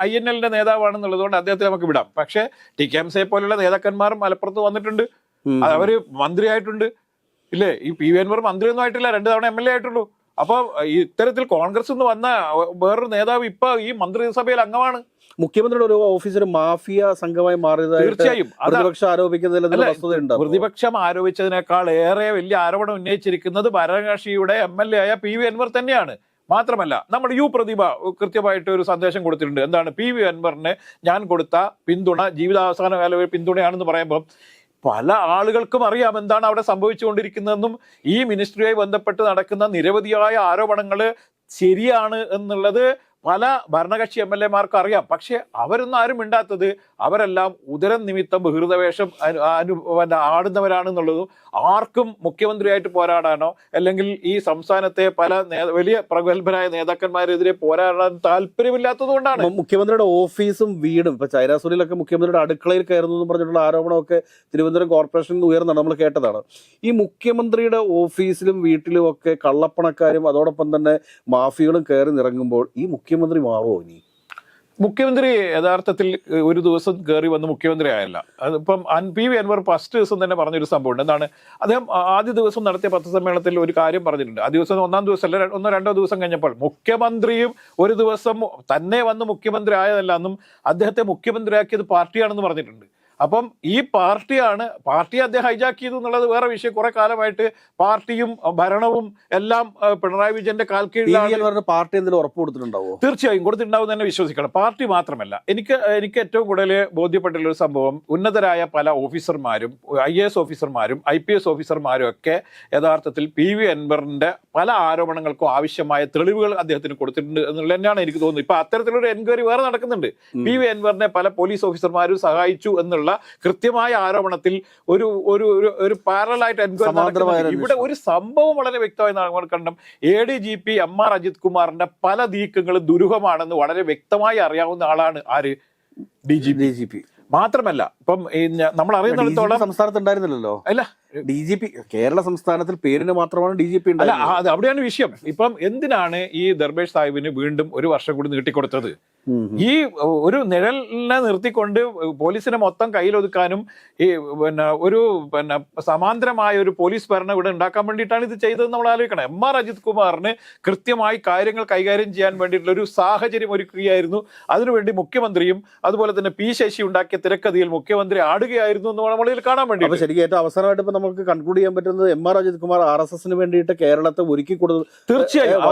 ഐ എൻ എല്ലിന്റെ നേതാവാണെന്നുള്ളത് കൊണ്ട് അദ്ദേഹത്തെ നമുക്ക് വിടാം. പക്ഷെ ടി. കെ. എം. സെ പോലുള്ള നേതാക്കന്മാരും മലപ്പുറത്ത് വന്നിട്ടുണ്ട്. അവർ മന്ത്രിയായിട്ടുണ്ട്. ഇല്ലേ? ഈ പി. വി. അൻവർ മന്ത്രിയൊന്നും ആയിട്ടില്ല. രണ്ട് തവണ എം എൽ എ ആയിട്ടുള്ളൂ. അപ്പൊ ഇത്തരത്തിൽ കോൺഗ്രസ് നിന്ന് വന്ന വേറൊരു നേതാവ് ഇപ്പൊ ഈ മന്ത്രിസഭയിൽ അംഗമാണ്. മുഖ്യമന്ത്രിയുടെ ഒരു ഓഫീസർ മാഫിയ സംഘമായി മാറിയതായിട്ട് തീർച്ചയായും. പ്രതിപക്ഷം ആരോപിക്കുന്നതിൽ പ്രതിപക്ഷം ആരോപിച്ചതിനേക്കാൾ ഏറെ വലിയ ആരോപണം ഉന്നയിച്ചിരിക്കുന്നത് ഭരണകക്ഷിയുടെ എം എൽ എ ആയ പി വി അൻവർ തന്നെയാണ്. മാത്രമല്ല നമ്മുടെ യു പ്രതിഭ കൃത്യമായിട്ട് ഒരു സന്ദേശം കൊടുത്തിട്ടുണ്ട്. എന്താണ്? പി വി അൻവറിന് ഞാൻ കൊടുത്ത പിന്തുണ ജീവിതാവസാന കാല പിന്തുണയാണെന്ന് പറയുമ്പോൾ പല ആളുകൾക്കും അറിയാം എന്താണ് അവിടെ സംഭവിച്ചുകൊണ്ടിരിക്കുന്നതെന്നും ഈ മിനിസ്ട്രിയുമായി ബന്ധപ്പെട്ട് നടക്കുന്ന നിരവധിയായ ആരോപണങ്ങൾ ശരിയാണ് എന്നുള്ളത്. പല ഭരണകക്ഷി എം എൽ എമാർക്കും അറിയാം. പക്ഷെ അവരൊന്നും ആരും മിണ്ടാത്തത് അവരെല്ലാം ഉദരം നിമിത്തം ബഹിർദവേഷം അനു ആടുന്നവരാണെന്നുള്ളതും ആർക്കും മുഖ്യമന്ത്രിയായിട്ട് പോരാടാനോ അല്ലെങ്കിൽ ഈ സംസ്ഥാനത്തെ പല വലിയ പ്രഗത്ഭരായ നേതാക്കന്മാരെതിരെ പോരാടാൻ താല്പര്യമില്ലാത്തത് കൊണ്ടാണ്. മുഖ്യമന്ത്രിയുടെ ഓഫീസും വീടും ഇപ്പൊ ചൈനാസൂരിലൊക്കെ മുഖ്യമന്ത്രിയുടെ അടുക്കളയിൽ കയറുന്നു എന്ന് പറഞ്ഞിട്ടുള്ള ആരോപണമൊക്കെ തിരുവനന്തപുരം കോർപ്പറേഷനിൽ നിന്ന് ഉയർന്നാണ് നമ്മൾ കേട്ടതാണ്. ഈ മുഖ്യമന്ത്രിയുടെ ഓഫീസിലും വീട്ടിലും ഒക്കെ കള്ളപ്പണക്കാരും അതോടൊപ്പം തന്നെ മാഫിയകളും കയറി നിറങ്ങുമ്പോൾ ഈ മുഖ്യമന്ത്രി മാറുമോ ഇനി? മുഖ്യമന്ത്രി യഥാർത്ഥത്തിൽ ഒരു ദിവസം കയറി വന്ന് മുഖ്യമന്ത്രി ആയല്ല. അതിപ്പം അൻ- പി വി അൻവർ ഫസ്റ്റ് ദിവസം തന്നെ പറഞ്ഞൊരു സംഭവമുണ്ട്. എന്താണ് അദ്ദേഹം ആദ്യ ദിവസം നടത്തിയ പത്രസമ്മേളനത്തിൽ ഒരു കാര്യം പറഞ്ഞിട്ടുണ്ട്. ആ ദിവസം ഒന്നാം ദിവസം അല്ല ഒന്നോ രണ്ടോ ദിവസം കഴിഞ്ഞപ്പോൾ മുഖ്യമന്ത്രിയും ഒരു ദിവസം തന്നെ വന്ന് മുഖ്യമന്ത്രി ആയതല്ല എന്നും അദ്ദേഹത്തെ മുഖ്യമന്ത്രിയാക്കിയത് പാർട്ടിയാണെന്ന് പറഞ്ഞിട്ടുണ്ട്. അപ്പം ഈ പാർട്ടിയാണ് പാർട്ടി അദ്ദേഹം ഹൈജാക്ക് ചെയ്തു എന്നുള്ളത് വേറെ വിഷയം. കുറെ കാലമായിട്ട് പാർട്ടിയും ഭരണവും എല്ലാം പിണറായി വിജയന്റെ കാൽ പി വി കീഴിലാണ് പാർട്ടി എന്തെങ്കിലും ഉറപ്പ് കൊടുത്തിട്ടുണ്ടാവോ? തീർച്ചയായും കൊടുത്തിട്ടുണ്ടാവും തന്നെ വിശ്വസിക്കണം. പാർട്ടി മാത്രമല്ല എനിക്ക് എനിക്ക് ഏറ്റവും കൂടുതൽ ബോധ്യപ്പെട്ടുള്ള ഒരു സംഭവം ഉന്നതരായ പല ഓഫീസർമാരും ഐ എ എസ് ഓഫീസർമാരും ഐ പി എസ് ഓഫീസർമാരും ഒക്കെ യഥാർത്ഥത്തിൽ പി വി അൻവറിന്റെ പല ആരോപണങ്ങൾക്കും ആവശ്യമായ തെളിവുകൾ അദ്ദേഹത്തിന് കൊടുത്തിട്ടുണ്ട് എന്നുള്ളത് തന്നെയാണ് എനിക്ക് തോന്നുന്നത്. ഇപ്പൊ അത്തരത്തിലൊരു എൻക്വയറി വേറെ നടക്കുന്നുണ്ട്. പി വി അൻവറിനെ പല പോലീസ് ഓഫീസർമാരും സഹായിച്ചു എന്നുള്ള കൃത്യമായ ആരോപണത്തിൽ ഒരു ഒരു ഒരു- പാരലായിട്ട് എൻക്വയറി ഇവിടെ ഒരു സംഭവം വളരെ വ്യക്തമായി നമ്മൾ കണ്ടം. A D G P M R Ajith കുമാറിന്റെ പല നീക്കങ്ങളും ദുരൂഹമാണെന്ന് വളരെ വ്യക്തമായി അറിയാവുന്ന ആളാണ് ആര്? D G D G P മാത്രമല്ല ഇപ്പം നമ്മൾ അറിയുന്നിടത്തോളം സംസ്ഥാനത്ത് ഉണ്ടായിരുന്നില്ലല്ലോ. അല്ല ഡി ജി പി കേരള സംസ്ഥാനത്തിൽ പേരിന് മാത്രമാണ് ഡി ജി പി അല്ല അത് അവിടെയാണ് വിഷയം. ഇപ്പം എന്തിനാണ് ഈ ദർബേഷ് സാഹിബിന് വീണ്ടും ഒരു വർഷം കൂടി നീട്ടിക്കൊടുത്തത്. ഈ ഒരു നിഴലിനെ നിർത്തിക്കൊണ്ട് പോലീസിനെ മൊത്തം കയ്യിലൊതുക്കാനും ഈ പിന്നെ ഒരു പിന്നെ സമാന്തരമായ ഒരു പോലീസ് ഭരണം ഇവിടെ ഉണ്ടാക്കാൻ വേണ്ടിയിട്ടാണ് ഇത് ചെയ്തതെന്ന് നമ്മൾ ആലോചിക്കണം. എം ആർ അജിത് കുമാറിന് കൃത്യമായി കാര്യങ്ങൾ കൈകാര്യം ചെയ്യാൻ വേണ്ടിയിട്ടുള്ള ഒരു സാഹചര്യം ഒരുക്കുകയായിരുന്നു. അതിനുവേണ്ടി മുഖ്യമന്ത്രിയും അതുപോലെ തന്നെ പി ശശി ഉണ്ടാക്കിയ തിരക്കഥയിൽ മുഖ്യമന്ത്രി ആടുകയായിരുന്നു എന്ന് നമ്മൾ ഇതിൽ കാണാൻ വേണ്ടി ശരിക്കും ഏറ്റവും അവസാനമായിട്ട് ഇപ്പൊ നമുക്ക് കൺക്ലൂഡ് ചെയ്യാൻ പറ്റുന്നത് M R Ajith Kumar R S എസിന് വേണ്ടിയിട്ട് കേരളത്തെ ഒരുക്കി കൊടുത്തു തീർച്ചയായും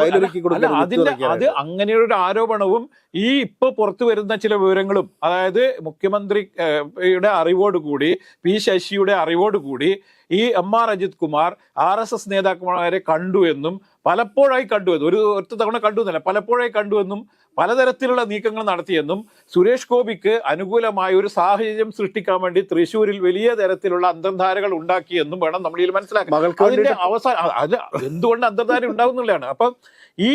അതിന്റെ. അത് അങ്ങനെയൊരു ആരോപണവും ഈ ഇപ്പൊ പുറത്തു വരുന്ന ചില വിവരങ്ങളും അതായത് മുഖ്യമന്ത്രിയുടെ അറിവോടുകൂടി പി ശശിയുടെ അറിവോടുകൂടി ഈ M R Ajith Kumar R S S നേതാക്കന്മാരെ കണ്ടു എന്നും പലപ്പോഴായി കണ്ടുവെന്നും ഒരു ഒറ്റ തവണ കണ്ടു എന്നല്ല പലപ്പോഴായി കണ്ടുവെന്നും പലതരത്തിലുള്ള നീക്കങ്ങൾ നടത്തിയെന്നും സുരേഷ് ഗോപിക്ക് അനുകൂലമായ ഒരു സാഹചര്യം സൃഷ്ടിക്കാൻ വേണ്ടി തൃശ്ശൂരിൽ വലിയ തരത്തിലുള്ള അന്തർധാരകൾ ഉണ്ടാക്കിയെന്നും വേണം നമ്മൾ ഇതിൽ മനസ്സിലാക്കാം അതിന്റെ അവസാനം അത് എന്തുകൊണ്ട് അന്തർധാര ഉണ്ടാകുന്നുള്ളതാണ് അപ്പം ഈ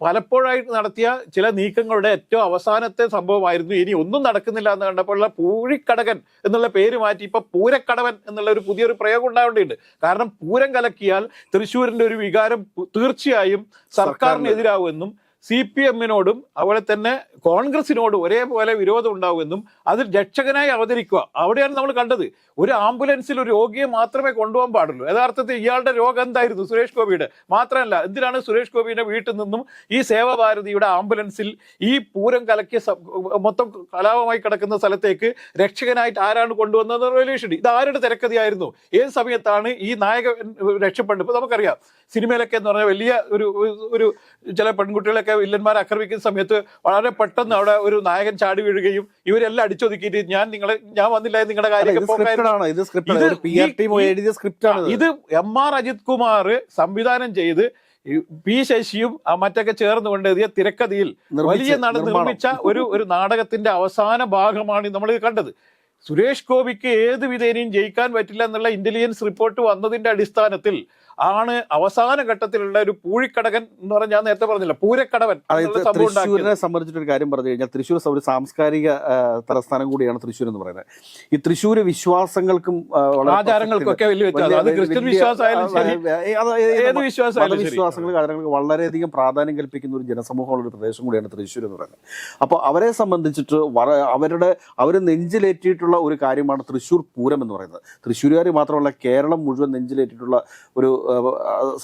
പലപ്പോഴായിട്ട് നടത്തിയ ചില നീക്കങ്ങളുടെ ഏറ്റവും അവസാനത്തെ സംഭവമായിരുന്നു. ഇനി ഒന്നും നടക്കുന്നില്ല എന്ന് കണ്ടപ്പോഴുള്ള പൂഴിക്കടകൻ എന്നുള്ള പേര് മാറ്റി ഇപ്പൊ പൂരക്കടവൻ എന്നുള്ള ഒരു പുതിയൊരു പ്രയോഗം ഉണ്ടാവേണ്ടിയുണ്ട് കാരണം പൂരം കലക്കിയാൽ തൃശ്ശൂരിന്റെ ഒരു വികാരം തീർച്ചയായും സർക്കാരിനെതിരാവുമെന്നും സി പി എമ്മിനോടും അതുപോലെ തന്നെ കോൺഗ്രസിനോടും ഒരേപോലെ വിരോധം ഉണ്ടാവുമെന്നും അതിൽ രക്ഷകനായി അവതരിക്കുക. അവിടെയാണ് നമ്മൾ കണ്ടത്. ഒരു ആംബുലൻസിൽ ഒരു രോഗിയെ മാത്രമേ കൊണ്ടുപോകാൻ പാടുള്ളൂ. യഥാർത്ഥത്തിൽ ഇയാളുടെ രോഗം എന്തായിരുന്നു? സുരേഷ് ഗോപിയുടെ. മാത്രമല്ല എന്തിനാണ് സുരേഷ് ഗോപിയുടെ വീട്ടിൽ നിന്നും ഈ സേവാഭാരതിയുടെ ആംബുലൻസിൽ ഈ പൂരം കലക്കിയ മൊത്തം കലാപമായി കിടക്കുന്ന സ്ഥലത്തേക്ക് രക്ഷകനായിട്ട് ആരാണ് കൊണ്ടുവന്നത് റിലേഷൻ ഇത് ആരുടെ തിരക്കഥയായിരുന്നു? ഏത് സമയത്താണ് ഈ നായകൻ രക്ഷപ്പെടുന്നത് ഇപ്പൊ നമുക്കറിയാം. സിനിമയിലൊക്കെ എന്ന് പറഞ്ഞാൽ വലിയ ഒരു- ഒരു ചില പെൺകുട്ടികളൊക്കെ വില്ലന്മാരെ ആക്രമിക്കുന്ന സമയത്ത് വളരെ പെട്ടെന്ന് അവിടെ ഒരു നായകൻ ചാടി വീഴുകയും ഇവരെല്ലാം അടിച്ചൊതുക്കിയിട്ട് ഞാൻ നിങ്ങളെ ഞാൻ വന്നില്ല നിങ്ങളുടെ കാര്യം ഇത് എം ആർ അജിത് കുമാർ സംവിധാനം ചെയ്ത് പി ശശിയും മറ്റൊക്കെ ചേർന്നുകൊണ്ട് എഴുതിയ തിരക്കഥയിൽ വലിയ നട. നിർമ്മിച്ച ഒരു ഒരു നാടകത്തിന്റെ അവസാന ഭാഗമാണ് നമ്മൾ കണ്ടത്. സുരേഷ് ഗോപിക്ക് ഏത് വിധേനയും ജയിക്കാൻ പറ്റില്ല എന്നുള്ള ഇന്റലിജൻസ് റിപ്പോർട്ട് വന്നതിന്റെ അടിസ്ഥാനത്തിൽ ആണ് അവസാന ഘട്ടത്തിലുള്ള ഒരു പൂഴിക്കടകൻ എന്ന് പറഞ്ഞാൽ ഞാൻ നേരത്തെ പറഞ്ഞില്ല പൂരക്കടവൻ തൃശ്ശൂരിനെ സംബന്ധിച്ചിട്ടൊരു കാര്യം പറഞ്ഞു കഴിഞ്ഞാൽ തൃശ്ശൂർ ഒരു സാംസ്കാരിക തലസ്ഥാനം കൂടിയാണ് തൃശ്ശൂർ എന്ന് പറയുന്നത്. ഈ തൃശ്ശൂർ വിശ്വാസങ്ങൾക്കും ആചാരങ്ങൾക്കും ഒക്കെ വലിയ ക്രിസ്ത്യൻ വിശ്വാസമായാലും ശരി. ആ, ഏത് ഏത് വിശ്വാസമായാലും ശരി. മതവിശ്വാസങ്ങൾക്ക് കാര്യങ്ങൾക്ക് വളരെയധികം പ്രാധാന്യം കൽപ്പിക്കുന്ന ഒരു ജനസമൂഹമുള്ള ഒരു പ്രദേശം കൂടിയാണ് തൃശ്ശൂർ എന്ന് പറയുന്നത്. അപ്പോൾ അവരെ സംബന്ധിച്ചിട്ട് അവരുടെ അവർ നെഞ്ചിലേറ്റിയിട്ടുള്ള ഒരു കാര്യമാണ് തൃശ്ശൂർ പൂരം എന്ന് പറയുന്നത്. തൃശ്ശൂരുകാർ മാത്രമല്ല കേരളം മുഴുവൻ നെഞ്ചിലേറ്റിട്ടുള്ള ഒരു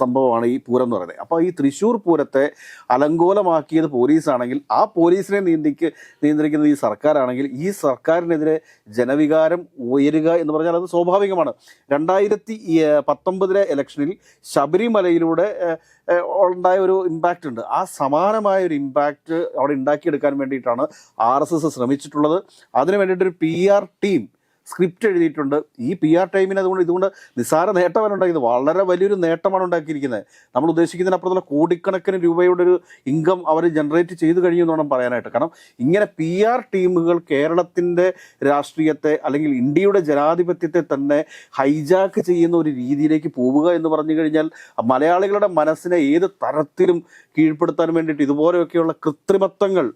സംഭവമാണ് ഈ പൂരം എന്ന് പറയുന്നത്. അപ്പോൾ ഈ തൃശ്ശൂർ പൂരത്തെ അലങ്കോലമാക്കിയത് പോലീസാണെങ്കിൽ ആ പോലീസിനെ നിയന്ത്രിക്ക് നിയന്ത്രിക്കുന്നത് ഈ സർക്കാരാണെങ്കിൽ ഈ സർക്കാരിനെതിരെ ജനവികാരം ഉയരുക എന്ന് പറഞ്ഞാൽ അത് സ്വാഭാവികമാണ്. രണ്ടായിരത്തി പത്തൊമ്പതിലെ ഇലക്ഷനിൽ ശബരിമലയിലൂടെ ഉണ്ടായ ഒരു ഇമ്പാക്റ്റ് ഉണ്ട്. ആ സമാനമായ ഒരു ഇമ്പാക്റ്റ് അവിടെ ഉണ്ടാക്കിയെടുക്കാൻ വേണ്ടിയിട്ടാണ് ആർ എസ് എസ് ശ്രമിച്ചിട്ടുള്ളത്. അതിനു വേണ്ടിയിട്ടൊരു പി ആർ ടീം സ്ക്രിപ്റ്റ് എഴുതിയിട്ടുണ്ട്. ഈ പി ആർ ടൈമിന് അതുകൊണ്ട് ഇതുകൊണ്ട് നിസ്സാര നേട്ടമാണ് ഉണ്ടാക്കിയത് വളരെ വലിയൊരു നേട്ടമാണ് ഉണ്ടാക്കിയിരിക്കുന്നത്. നമ്മൾ ഉദ്ദേശിക്കുന്നതിനപ്പുറത്തുള്ള കോടിക്കണക്കിന് രൂപയുടെ ഒരു ഇൻകം അവർ ജനറേറ്റ് ചെയ്തു കഴിഞ്ഞു എന്ന് വേണം പറയാനായിട്ട്. കാരണം ഇങ്ങനെ പി ആർ ടീമുകൾ കേരളത്തിന്റെ രാഷ്ട്രീയത്തെ അല്ലെങ്കിൽ ഇന്ത്യയുടെ ജനാധിപത്യത്തെ തന്നെ ഹൈജാക്ക് ചെയ്യുന്ന ഒരു രീതിയിലേക്ക് പോവുക എന്ന് പറഞ്ഞു കഴിഞ്ഞാൽ മലയാളികളുടെ മനസ്സിനെ ഏത് തരത്തിലും കീഴ്പ്പെടുത്താൻ വേണ്ടിയിട്ട് ഇതുപോലെയൊക്കെയുള്ള കൃത്രിമത്വങ്ങൾ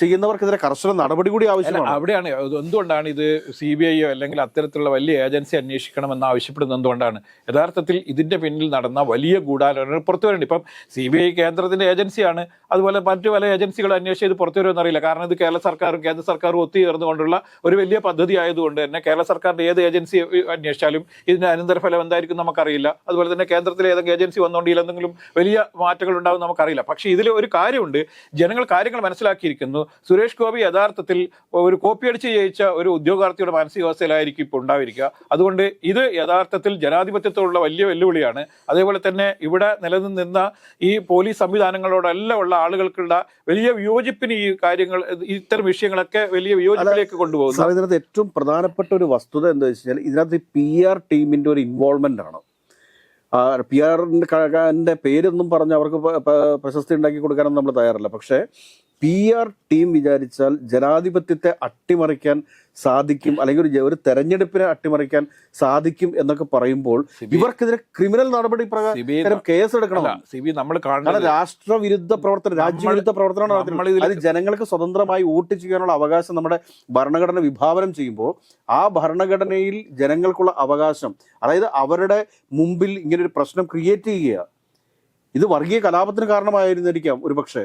ചെയ്യുന്നവർക്കെതിരെ കർശന നടപടി കൂടി ആവശ്യമാണ്. അവിടെയാണ്. എന്തുകൊണ്ടാണ് ഇത് സി ബി ഐയോ അല്ലെങ്കിൽ അത്തരത്തിലുള്ള വലിയ ഏജൻസി അന്വേഷിക്കണമെന്ന് ആവശ്യപ്പെടുന്നത് എന്തുകൊണ്ടാണ്? യഥാർത്ഥത്തിൽ ഇതിന്റെ പിന്നിൽ നടന്ന വലിയ ഗൂഢാലോചന പുറത്തു വരുന്നുണ്ട് ഇപ്പം സി ബി ഐ കേന്ദ്രത്തിന്റെ ഏജൻസിയാണ്. അതുപോലെ മറ്റു പല ഏജൻസികൾ അന്വേഷിച്ച് ഇത് പുറത്തു വരുമെന്ന് അറിയില്ല കാരണം ഇത് കേരള സർക്കാരും കേന്ദ്ര സർക്കാരും ഒത്തുചേർന്നുകൊണ്ടുള്ള ഒരു വലിയ പദ്ധതി ആയതുകൊണ്ട് തന്നെ കേരള സർക്കാരിന്റെ ഏത് ഏജൻസി അന്വേഷിച്ചാലും ഇതിന്റെ അനന്തരഫലം എന്തായിരിക്കും നമുക്കറിയില്ല. അതുപോലെ തന്നെ കേന്ദ്രത്തിലെ ഏതെങ്കിലും ഏജൻസി വന്നുകൊണ്ട് എന്തെങ്കിലും വലിയ മാറ്റങ്ങൾ ഉണ്ടാവും നമുക്കറിയില്ല. പക്ഷേ ഇതിൽ ഒരു കാര്യമുണ്ട്. ജനങ്ങൾ കാര്യങ്ങൾ മനസ്സിലാക്കിയിരിക്കുന്നു. സുരേഷ് ഗോപി യഥാർത്ഥത്തിൽ ഒരു കോപ്പി അടിച്ച് ജയിച്ച ഒരു ഉദ്യോഗാർത്ഥിയുടെ മാനസികാവസ്ഥയിലായിരിക്കും ഇപ്പോൾ ഉണ്ടായിരിക്കുക. അതുകൊണ്ട് ഇത് യഥാർത്ഥത്തിൽ ജനാധിപത്യത്തോടുള്ള വലിയ വെല്ലുവിളിയാണ്. അതേപോലെ തന്നെ ഇവിടെ നിലനിന്ന ഈ പോലീസ് സംവിധാനങ്ങളോടെല്ലാം ഉള്ള ആളുകൾക്കുള്ള വലിയ വിയോജിപ്പിന് ഈ കാര്യങ്ങൾ ഇത്തരം വിഷയങ്ങളൊക്കെ വലിയ വിയോജിപ്പിലേക്ക് കൊണ്ടുപോകുന്നു. ഇതിനകത്ത് ഏറ്റവും പ്രധാനപ്പെട്ട ഒരു വസ്തുത എന്താ വെച്ചാൽ ഇതിനകത്ത് പി ആർ ടീമിന്റെ ഒരു ഇൻവോൾവ്മെന്റ് ആണ്. പി ആറിന്റെ പേരൊന്നും പറഞ്ഞ് അവർക്ക് പ്രശസ്തി ഉണ്ടാക്കി കൊടുക്കാനൊന്നും നമ്മൾ തയ്യാറല്ല. പക്ഷേ പി ആർ ടീം വിചാരിച്ചാൽ ജനാധിപത്യത്തെ അട്ടിമറിക്കാൻ സാധിക്കും അല്ലെങ്കിൽ ഒരു ഒരു തെരഞ്ഞെടുപ്പിനെ അട്ടിമറിക്കാൻ സാധിക്കും എന്നൊക്കെ പറയുമ്പോൾ ഇവർക്കെതിരെ ക്രിമിനൽ നടപടി പ്രകാരം കേസ് എടുക്കണം. അല്ല സി ബി നമ്മൾ കാണുന്നത് രാഷ്ട്രവിരുദ്ധ പ്രവർത്തനം രാജ്യവിരുദ്ധ പ്രവർത്തനമാണ് അത് ജനങ്ങൾക്ക് സ്വതന്ത്രമായി വോട്ട് ചെയ്യാനുള്ള അവകാശം നമ്മുടെ ഭരണഘടന വിഭാവനം ചെയ്യുമ്പോൾ ആ ഭരണഘടനയിൽ ജനങ്ങൾക്കുള്ള അവകാശം അതായത് അവരുടെ മുമ്പിൽ ഇങ്ങനെ ഒരു പ്രശ്നം ക്രിയേറ്റ് ചെയ്യുക ഇത് വർഗീയ കലാപത്തിന് കാരണമായിരുന്നിരിക്കാം ഒരു പക്ഷേ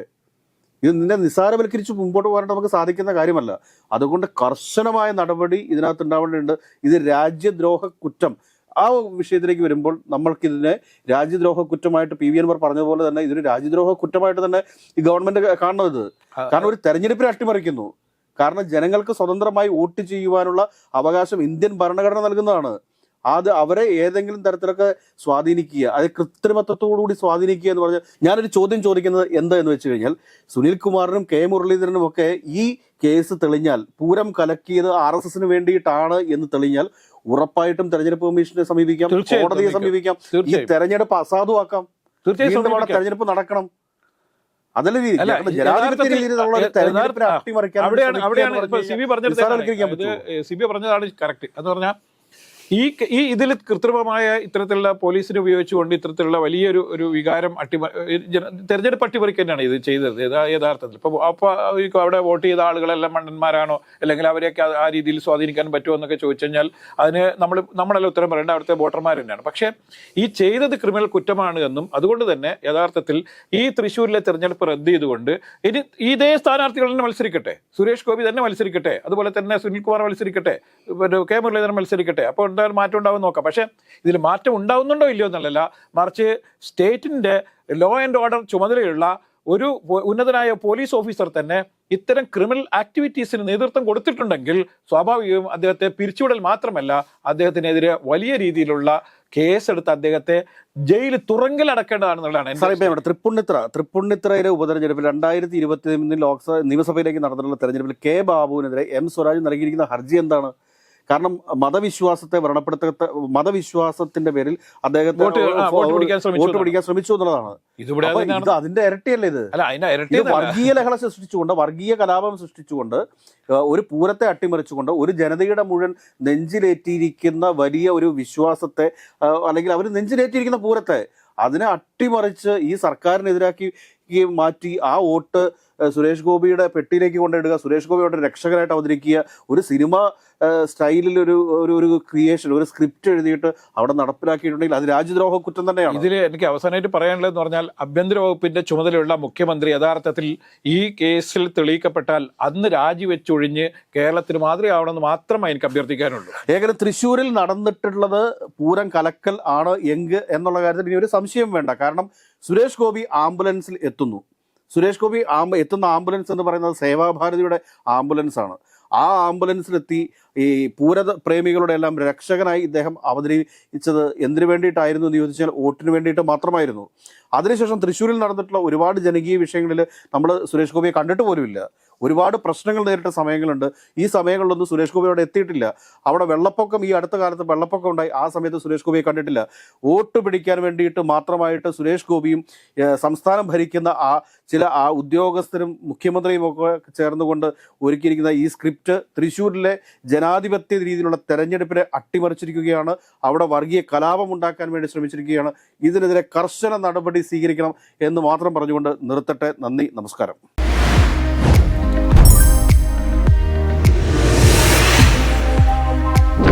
ഇത് നിന്നെ നിസ്സാരവൽക്കരിച്ച് മുമ്പോട്ട് പോകാൻ നമുക്ക് സാധിക്കുന്ന കാര്യമല്ല. അതുകൊണ്ട് കർശനമായ നടപടി ഇതിനകത്ത് ഉണ്ടാവേണ്ടതുണ്ട്. ഇത് രാജ്യദ്രോഹ കുറ്റം. ആ വിഷയത്തിലേക്ക് വരുമ്പോൾ നമ്മൾക്കിതിനെ രാജ്യദ്രോഹ കുറ്റമായിട്ട് പി വി എൻമാർ പറഞ്ഞതുപോലെ തന്നെ ഇതൊരു രാജ്യദ്രോഹ കുറ്റമായിട്ട് തന്നെ ഈ ഗവൺമെന്റ് കാണുന്നത്. ഇത് കാരണം ഒരു തെരഞ്ഞെടുപ്പിനെ അട്ടിമറിക്കുന്നു. കാരണം ജനങ്ങൾക്ക് സ്വതന്ത്രമായി വോട്ട് ചെയ്യുവാനുള്ള അവകാശം ഇന്ത്യൻ ഭരണഘടന നൽകുന്നതാണ്. അത് അവരെ ഏതെങ്കിലും തരത്തിലൊക്കെ സ്വാധീനിക്കുക അത് കൃത്രിമത്വത്തോടുകൂടി സ്വാധീനിക്കുക എന്ന് പറഞ്ഞാൽ ഞാനൊരു ചോദ്യം ചോദിക്കുന്നത് എന്താ എന്ന് വെച്ച് കഴിഞ്ഞാൽ സുനിൽ കുമാറിനും കെ മുരളീധരനും ഒക്കെ ഈ കേസ് തെളിഞ്ഞാൽ പൂരം കലക്കിയത് ആർ എസ് എസിന് വേണ്ടിയിട്ടാണ് എന്ന് തെളിഞ്ഞാൽ ഉറപ്പായിട്ടും തെരഞ്ഞെടുപ്പ് കമ്മീഷനെ സമീപിക്കാം കോടതിയെ സമീപിക്കാം. ഈ തെരഞ്ഞെടുപ്പ് അസാധുവാക്കാം. തീർച്ചയായും തെരഞ്ഞെടുപ്പ് നടക്കണം. അതല്ല രീതി അല്ല, കാരണം ജനാധിപത്യ യഥാർത്ഥത്തിൽ രീതിയിലുള്ള ഒരു തെരഞ്ഞെടുപ്പിനെ യഥാർത്ഥ- അട്ടിമറിക്കാൻ അവിടെയാണ് ശ്രമിക്കുക അവിടെയാണ് എന്ന് ഇപ്പൊ പറഞ്ഞു സി ബി കഴിഞ്ഞാൽ പറഞ്ഞെടുത്ത നിസ്സാരവൽക്കരിക്കാൻ ഇത് പറ്റുമോ? സി ബി പറഞ്ഞതാണ് കറക്റ്റ്. എന്ന് പറഞ്ഞാൽ ഈ ഈ ഇതിൽ കൃത്രിമമായ ഇത്തരത്തിലുള്ള പോലീസിനെ ഉപയോഗിച്ചുകൊണ്ട് ഇത്തരത്തിലുള്ള വലിയൊരു ഒരു വികാരം അട്ടിമ ഏ, തെരഞ്ഞെടുപ്പ് അട്ടിമറിക്ക് തന്നെയാണ് ഇത് ചെയ്തത് യഥാ- യഥാർത്ഥത്തിൽ. ഇപ്പോൾ അപ്പോൾ അവിടെ വോട്ട് ചെയ്ത ആളുകളെല്ലാം മണ്ണന്മാരാണോ അല്ലെങ്കിൽ അവരെയൊക്കെ ആ- രീതിയിൽ സ്വാധീനിക്കാൻ പറ്റുമോ എന്നൊക്കെ ചോദിച്ചു കഴിഞ്ഞാൽ അതിന് നമ്മൾ നമ്മളല്ല ഉത്തരം പറയേണ്ട അവിടുത്തെ വോട്ടർമാർ തന്നെയാണ്. പക്ഷേ ഈ ചെയ്തത് ക്രിമിനൽ കുറ്റമാണ് എന്നും അതുകൊണ്ട് തന്നെ യഥാർത്ഥത്തിൽ ഈ തൃശ്ശൂരിലെ തെരഞ്ഞെടുപ്പ് റദ്ദ് ചെയ്തുകൊണ്ട് ഇനി ഇതേ സ്ഥാനാർത്ഥികൾ തന്നെ മത്സരിക്കട്ടെ. സുരേഷ് ഗോപി തന്നെ മത്സരിക്കട്ടെ. അതുപോലെ തന്നെ സുനിൽ കുമാർ മത്സരിക്കട്ടെ കെ മുരളീധരൻ മത്സരിക്കട്ടെ. അപ്പോൾ എന്തായാലും മാറ്റം ഉണ്ടാവും നോക്കാം. പക്ഷേ ഇതിൽ മാറ്റം ഉണ്ടാവുന്നുണ്ടോ ഇല്ലയോ എന്നുള്ളതല്ല മറിച്ച് സ്റ്റേറ്റിന്റെ ലോ ആൻഡ് ഓർഡർ ചുമതലയുള്ള ഒരു ഉന്നതനായ പോലീസ് ഓഫീസർ തന്നെ ഇത്തരം ക്രിമിനൽ ആക്ടിവിറ്റീസിന് നേതൃത്വം കൊടുത്തിട്ടുണ്ടെങ്കിൽ സ്വാഭാവികവും അദ്ദേഹത്തെ പിരിച്ചുവിടൽ മാത്രമല്ല അദ്ദേഹത്തിനെതിരെ വലിയ രീതിയിലുള്ള കേസെടുത്ത് അദ്ദേഹത്തെ ജയിലിൽ തുറങ്കലടക്കേണ്ടതാണെന്നുള്ളതാണ് സാറേ ഇപ്പം ഇവിടെ തൃപ്പുണ്ണിത്ര തൃപ്പുണിത്രയിലെ ഉപതെരഞ്ഞെടുപ്പിൽ രണ്ടായിരത്തി ഇരുപത്തി നിയമസഭയിലേക്ക് നടന്നിട്ടുള്ള തെരഞ്ഞെടുപ്പിൽ കെ ബാബുവിനെതിരെ എം സ്വരാജ് നൽകിയിരിക്കുന്ന ഹർജി എന്താണ്? കാരണം മതവിശ്വാസത്തെ വ്രണപ്പെടുത്ത മതവിശ്വാസത്തിന്റെ പേരിൽ അദ്ദേഹത്തെ വോട്ട് പിടിക്കാൻ ശ്രമിച്ചു എന്നുള്ളതാണ്. ഇത് അതിന്റെ ഇരട്ടിയല്ലേ ഇത്? ഇത് വർഗീയ ലഹള സൃഷ്ടിച്ചുകൊണ്ട് വർഗീയ കലാപം സൃഷ്ടിച്ചുകൊണ്ട് ഒരു പൂരത്തെ അട്ടിമറിച്ചുകൊണ്ട് ഒരു ജനതയുടെ മുഴുവൻ നെഞ്ചിലേറ്റിയിരിക്കുന്ന വലിയ ഒരു വിശ്വാസത്തെ അല്ലെങ്കിൽ അവർ നെഞ്ചിലേറ്റിയിരിക്കുന്ന പൂരത്തെ അതിനെ അട്ടിമറിച്ച് ഈ സർക്കാരിനെതിരാക്കി മാറ്റി ആ വോട്ട് സുരേഷ് ഗോപിയുടെ പെട്ടിയിലേക്ക് കൊണ്ടിടുക സുരേഷ് ഗോപിയുടെ രക്ഷകരായിട്ട് അവതരിക്കുക ഒരു സിനിമ സ്റ്റൈലിൽ ഒരു ഒരു ഒരു ക്രിയേഷൻ ഒരു സ്ക്രിപ്റ്റ് എഴുതിയിട്ട് അവിടെ നടപ്പിലാക്കിയിട്ടുണ്ടെങ്കിൽ അത് രാജ്യദ്രോഹ കുറ്റം തന്നെയാണ്? ഇതിൽ എനിക്ക് അവസാനമായിട്ട് പറയാനുള്ളതെന്ന് പറഞ്ഞാൽ ആഭ്യന്തര വകുപ്പിന്റെ ചുമതലയുള്ള മുഖ്യമന്ത്രി യഥാർത്ഥത്തിൽ ഈ കേസിൽ തെളിയിക്കപ്പെട്ടാൽ അന്ന് രാജിവെച്ചൊഴിഞ്ഞ് കേരളത്തിന് മാതൃകയാവണമെന്ന് മാത്രമേ എനിക്ക് അഭ്യർത്ഥിക്കാനുള്ളൂ. ഏകദേശം തൃശ്ശൂരിൽ നടന്നിട്ടുള്ളത് പൂരം കലക്കൽ ആണ് എങ്ക് എന്നുള്ള കാര്യത്തിൽ ഇനി ഒരു സംശയം വേണ്ട. കാരണം സുരേഷ് ഗോപി ആംബുലൻസിൽ എത്തുന്നു. സുരേഷ് ഗോപി ആംബ എത്തുന്ന ആംബുലൻസ് എന്ന് പറയുന്നത് സേവാഭാരതിയുടെ ആംബുലൻസ് ആണ് ആ ആംബുലൻസിലെത്തി ഈ പൂരത പ്രേമികളുടെ എല്ലാം രക്ഷകനായി ഇദ്ദേഹം അവതരിപ്പിച്ചത് എന്തിനു വേണ്ടിയിട്ടായിരുന്നു എന്ന് ചോദിച്ചാൽ വോട്ടിന് വേണ്ടിയിട്ട് മാത്രമായിരുന്നു. അതിനുശേഷം തൃശ്ശൂരിൽ നടന്നിട്ടുള്ള ഒരുപാട് ജനകീയ വിഷയങ്ങളിൽ നമ്മൾ സുരേഷ് ഗോപിയെ കണ്ടിട്ട് പോലുമില്ല. ഒരുപാട് പ്രശ്നങ്ങൾ നേരിട്ട സമയങ്ങളുണ്ട്. ഈ സമയങ്ങളിലൊന്നും സുരേഷ് ഗോപി അവിടെ എത്തിയിട്ടില്ല. അവിടെ വെള്ളപ്പൊക്കം ഈ അടുത്ത കാലത്ത് വെള്ളപ്പൊക്കം ഉണ്ടായി. ആ സമയത്ത് സുരേഷ് ഗോപിയെ കണ്ടിട്ടില്ല. വോട്ട് പിടിക്കാൻ വേണ്ടിയിട്ട് മാത്രമായിട്ട് സുരേഷ് ഗോപിയും സംസ്ഥാനം ഭരിക്കുന്ന ആ ചില ആ ഉദ്യോഗസ്ഥരും മുഖ്യമന്ത്രിയും ഒക്കെ ചേർന്നുകൊണ്ട് ഒരുക്കിയിരിക്കുന്ന ഈ സ്ക്രിപ്റ്റ് തൃശ്ശൂരിലെ ജനാധിപത്യ രീതിയിലുള്ള തെരഞ്ഞെടുപ്പിനെ അട്ടിമറിച്ചിരിക്കുകയാണ്. അവിടെ വർഗീയ കലാപം ഉണ്ടാക്കാൻ വേണ്ടി ശ്രമിച്ചിരിക്കുകയാണ്. ഇതിനെതിരെ കർശന നടപടി സ്വീകരിക്കണം എന്ന് മാത്രം പറഞ്ഞുകൊണ്ട് നിർത്തട്ടെ. നന്ദി നമസ്കാരം.